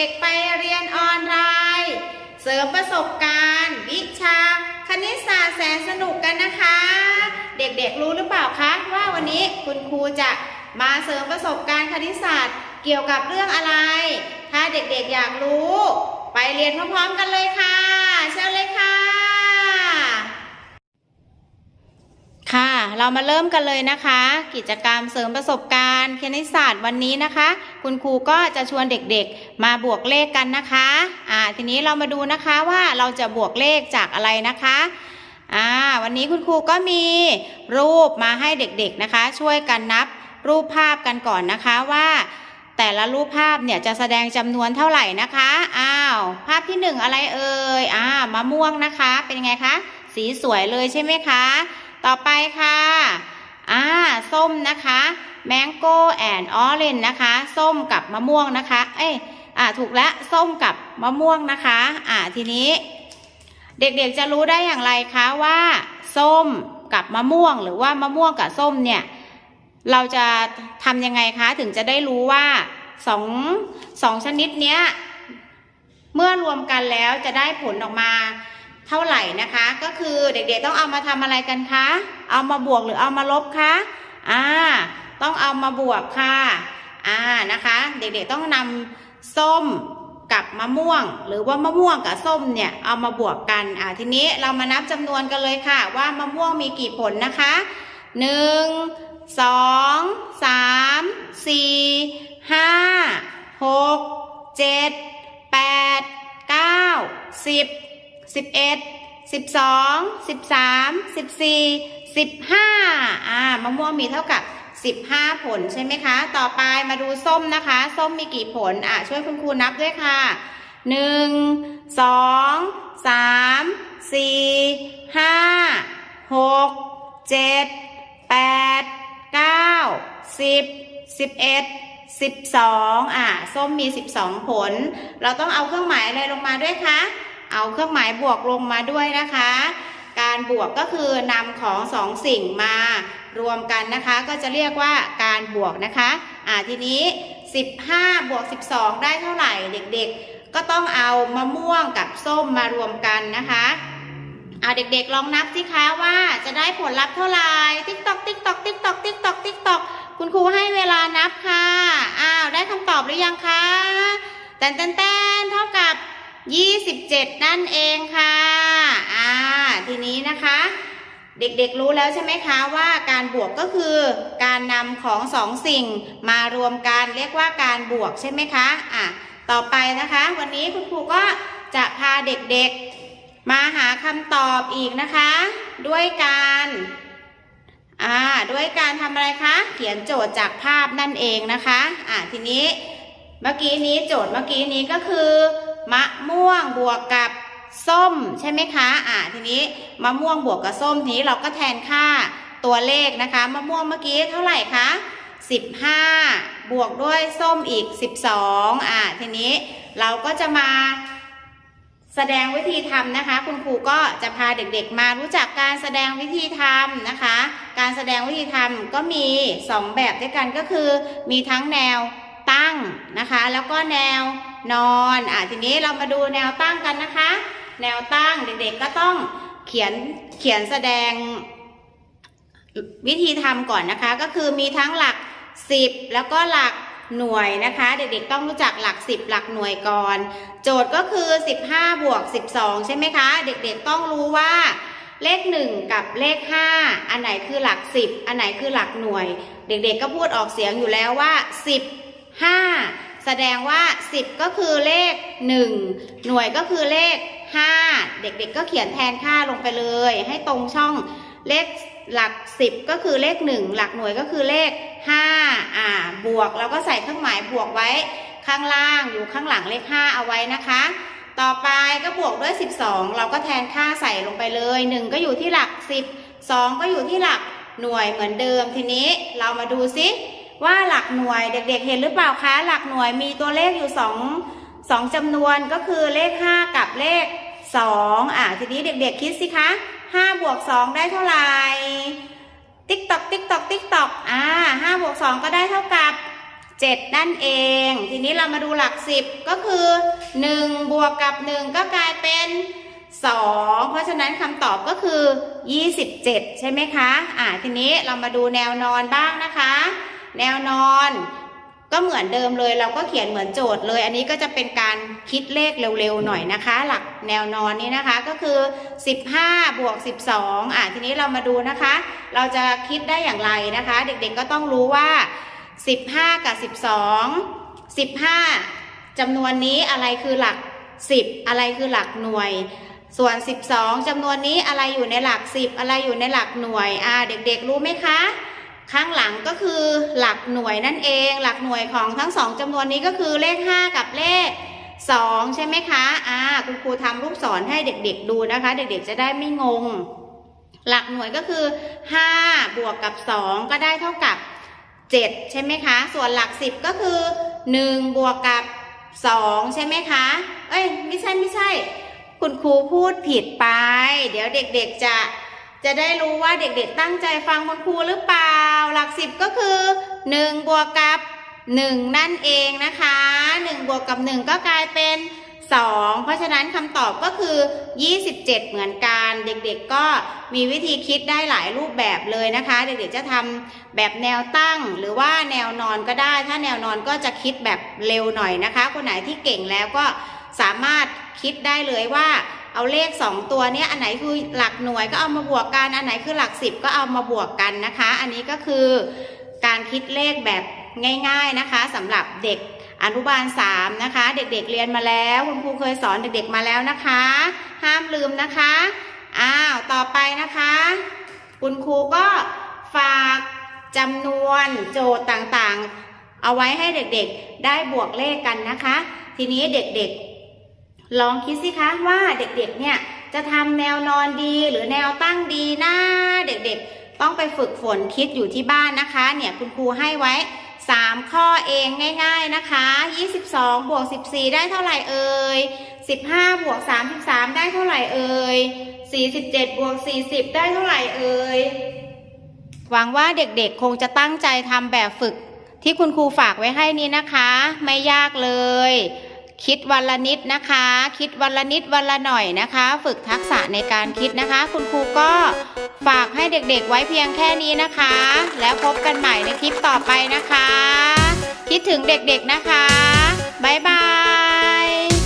ด็กไปเรียนออนไลน์ เสริมประสบการณ์ วิชา คณิตศาสตร์แสนสนุกกันนะคะ เด็กๆรู้หรือเปล่าคะว่าวันนี้คุณครูจะมาเสริมประสบการณ์คณิตศาสตร์ เกี่ยวกับเรื่องอะไร ถ้าเด็กๆอยากรู้ ไปเรียนพร้อมๆกันเลยค่ะ เชิญเลยค่ะ เรามาเริ่มกันเลยนะคะ กิจกรรมเสริมประสบการณ์คณิตศาสตร์วันนี้นะคะ คุณครูก็จะชวนเด็กๆ มาบวกเลขกันนะคะอ่าทีนี้เรามาดูนะคะว่าเราจะบวกเลขจากอะไรนะคะอ่าวันนี้คุณครูก็มีรูปมาให้เด็กๆนะคะ ช่วยกันนับรูปภาพกันก่อนนะคะว่า แต่ละรูปภาพเนี่ยจะแสดงจำนวนเท่าไหร่นะคะอ้าวภาพที่หนึ่งอะไรเอ่ยอ่ามะม่วงนะคะ เป็นไงคะ สีสวยเลยใช่ไหมคะ ต่อไปค่ะ อ่า ส้มนะคะ mango and orange นะคะ ส้มกับมะม่วงนะคะ เอ้ย อ่า ถูกแล้วส้มกับมะม่วงนะคะ อ่า ทีนี้ เด็กๆจะรู้ได้อย่างไรคะว่า ส้มกับมะม่วง หรือว่ามะม่วงกับส้มเนี่ย เราจะทำยังไงคะ ถึงจะได้รู้ว่าสองสองชนิดเนี้ย เมื่อรวมกันแล้วจะได้ผลออกมา เท่าไหร่นะคะ ก็คือเด็กๆต้องเอามาทำอะไรกันคะ เอามาบวกหรือเอามาลบคะอ่าต้องเอามาบวกค่ะอ่านะคะ เด็กๆต้องนำส้มกับมะม่วง หรือว่ามะม่วงกับส้มเนี่ยเอามาบวกกันอ่าทีนี้เรามานับจำนวนกันเลยค่ะ ว่ามะม่วงมีกี่ผลนะคะหนึ่งสองสามสี่ สิบเอ็ดสิบสองสิบสามสิบสี่สิบห้าอ่ามะม่วงมีเท่ากับสิบห้าผลใช่ไหมคะ ต่อไปมาดูส้มนะคะ ส้มมีกี่ผลอะช่วยคุณครูนับด้วยค่ะหนึ่งสองสามสี่ห้าหกเจ็ดแปดเก้าสิบสิบเอ็ดสิบสองอะ ส้มมีสิบสองผล เราต้องเอาเครื่องหมายอะไรลงมาด้วยคะ เอาเครื่องหมายบวกลงมาด้วยนะคะ การบวกก็คือนำของสองสิ่งมารวมกันนะคะ ก็จะเรียกว่าการบวกนะคะอ่าทีนี้ 15บวก12 ได้เท่าไหร่เด็กๆ ก็ต้องเอามะม่วงกับส้มมารวมกันนะคะเอาเด็กๆลองนับสิคะว่าจะได้ผลลัพธ์เท่าไหร่ติ๊กตอกติ๊กตอกติ๊กตอกติ๊กตอกติ๊กตอกคุณครูให้เวลานับค่ะอ้าวได้คำตอบหรือยังคะแตนแตนแตนเท่ากับ 27นั่นเองค่ะ อ่า ทีนี้นะคะ เด็กๆรู้แล้วใช่ไหมคะว่าการบวกก็คือการนำของสองสิ่งมารวมกันเรียกว่าการบวกใช่ไหมคะ อะ ต่อไปนะคะ วันนี้คุณครูก็จะพาเด็กๆมาหาคำตอบอีกนะคะ ด้วยการอ่าด้วยการทำอะไรคะ เขียนโจทย์จากภาพนั่นเองนะคะ อ่าทีนี้เมื่อกี้นี้โจทย์เมื่อกี้นี้ก็คือ มะม่วงบวกกับส้มใช่ไหมคะ อ่าทีนี้มะม่วงบวกกับส้มทีนี้เราก็แทนค่าตัวเลขนะคะ มะม่วงเมื่อกี้เท่าไหร่คะ15 บวกด้วยส้มอีก 12 อ่าทีนี้เราก็จะมาแสดงวิธีทำนะคะ คุณครูก็จะพาเด็กๆมารู้จักการแสดงวิธีทำนะคะ การแสดงวิธีทำก็มี 2 แบบด้วยกันก็คือมีทั้งแนว ตั้งนะคะ แล้วก็แนวนอนอะทีนี้เรามาดูแนวตั้งกันนะคะ แนวตั้งเด็กๆก็ต้องเขียนเขียนแสดงวิธีทำก่อนนะคะ ก็คือมีทั้งหลัก 10 แล้วก็หลักหน่วยนะคะ เด็กๆต้องรู้จักหลัก 10 หลักหน่วยก่อน โจทย์ก็คือ 15 บวก 12 ใช่ไหมคะ เด็กๆต้องรู้ว่าเลข 1 กับเลข 5 อันไหนคือหลัก 10 อันไหนคือหลักหน่วย เด็กๆก็พูดออกเสียงอยู่แล้วว่า 10 5 แสดงว่า 10 ก็คือเลข 1 หน่วยก็คือเลข 5 เด็กๆก็เขียนแทนค่าลงไปเลย ให้ตรงช่องเลขหลัก 10 ก็คือเลข 1 หลักหน่วยก็คือเลข 5 อ่า บวกเราก็ใส่เครื่องหมายบวกไว้ข้างล่างอยู่ข้างหลังเลข 5 เอาไว้นะคะ ต่อไปก็บวกด้วย 12 เราก็แทนค่าใส่ลงไปเลย 1 ก็อยู่ที่หลัก 10 2 ก็อยู่ที่หลักหน่วยเหมือนเดิมทีนี้เรามาดูซิ ว่าหลักหน่วยเด็กๆ เห็นหรือเปล่าคะ หลักหน่วยมีตัวเลขอยู่2 2จำนวนก็คือเลข 5 กับเลข 2 อ่าทีนี้เด็กๆคิดสิคะ5บวก2ได้เท่าไหร่ติ๊กตอกติ๊กตอกติ๊กตอกอ่า5บวก2ก็ได้เท่ากับ 7 นั่นเอง ทีนี้เรามาดูหลัก 10 ก็คือ 1 บวกกับ 1 ก็กลายเป็น 2 เพราะฉะนั้นคำตอบก็คือ 27 ใช่ไหมคะ อ่าทีนี้เรามาดูแนวนอนบ้างนะคะ แนวนอนก็เหมือนเดิมเลยเราก็เขียนเหมือนโจทย์เลย อันนี้ก็จะเป็นการคิดเลขเร็วๆหน่อยนะคะ หลักแนวนอนนี้นะคะก็คือ 15บวก12อ่าทีนี้เรามาดูนะคะ เราจะคิดได้อย่างไรนะคะ เด็กๆก็ต้องรู้ว่า 15 กับ 12 15จำนวนนี้อะไรคือหลัก 10 อะไรคือหลักหน่วย ส่วน 12จำนวนนี้อะไรอยู่ในหลัก 10 อะไรอยู่ในหลักหน่วยอ่าเด็กๆรู้ไหมคะ ข้างหลังก็คือหลักหน่วยนั่นเอง หลักหน่วยของทั้งสองจำนวนนี้ก็คือเลข 5 กับเลข 2 ใช่ไหมคะอ่าคุณครูทำรูปศรให้เด็กๆดูนะคะ เด็กๆจะได้ไม่งง หลักหน่วยก็คือ 5 บวกกับ 2 ก็ได้เท่ากับ 7 ใช่ไหมคะ ส่วนหลัก 10 ก็คือ 1 บวกกับ 2 ใช่ไหมคะ เอ้ยไม่ใช่ไม่ใช่ คุณครูพูดผิดไป เดี๋ยวเด็กๆจะจะได้รู้ว่าเด็กๆตั้งใจฟังคุณครูหรือเปล่า หลัก10ก็คือ1บวกกับ 1 นั่นเองนะคะ 1 บวกกับ 1 ก็กลายเป็น 2 เพราะฉะนั้นคำตอบก็คือ 27 เหมือนกัน เด็กๆก็มีวิธีคิดได้หลายรูปแบบเลยนะคะ เด็กๆจะทำแบบแนวตั้งหรือว่าแนวนอนก็ได้ ถ้าแนวนอนก็จะคิดแบบเร็วหน่อยนะคะ คนไหนที่เก่งแล้วก็สามารถคิดได้เลยว่า เอาเลข 2 ตัวเนี้ยอันไหนคือหลักหน่วยก็เอามาบวกกัน อันไหนคือหลัก 10 ก็เอามาบวกกันนะคะ อันนี้ก็คือการคิดเลขแบบง่าย ๆนะคะสำหรับเด็กอนุบาล3นะคะ เด็กๆเรียนมาแล้วคุณครูเคยสอนเด็กๆมาแล้วนะคะ ห้ามลืมนะคะอ้าวต่อไปนะคะ คุณครูก็ฝากจำนวนโจทย์ต่างๆ เอาไว้ให้เด็กๆได้บวกเลขกันนะคะ ทีนี้เด็กๆ ลองคิดสิคะว่าเด็กๆ เนี่ยจะทำแนวนอนดีหรือแนวตั้งดีนะเด็กๆ ต้องไปฝึกฝนคิดอยู่ที่บ้านนะคะ เนี่ยคุณครูให้ไว้ 3 ข้อเองง่ายๆนะคะ 22บวก14 ได้เท่าไหร่เอ่ย15บวก33 ได้เท่าไหร่เอ่ย47บวก40 ได้เท่าไหร่เอ่ยหวังว่าเด็กๆ คงจะตั้งใจทำแบบฝึกที่คุณครูฝากไว้ให้นี้นะคะ ไม่ยากเลย คิดวันละนิดนะคะ คิดวันละนิดวันละหน่อยนะคะ ฝึกทักษะในการคิดนะคะ คุณครูก็ฝากให้เด็กๆ ไว้เพียงแค่นี้นะคะ แล้วพบกันใหม่ในคลิปต่อไปนะคะ คิดถึงเด็กๆนะคะ บ๊ายบาย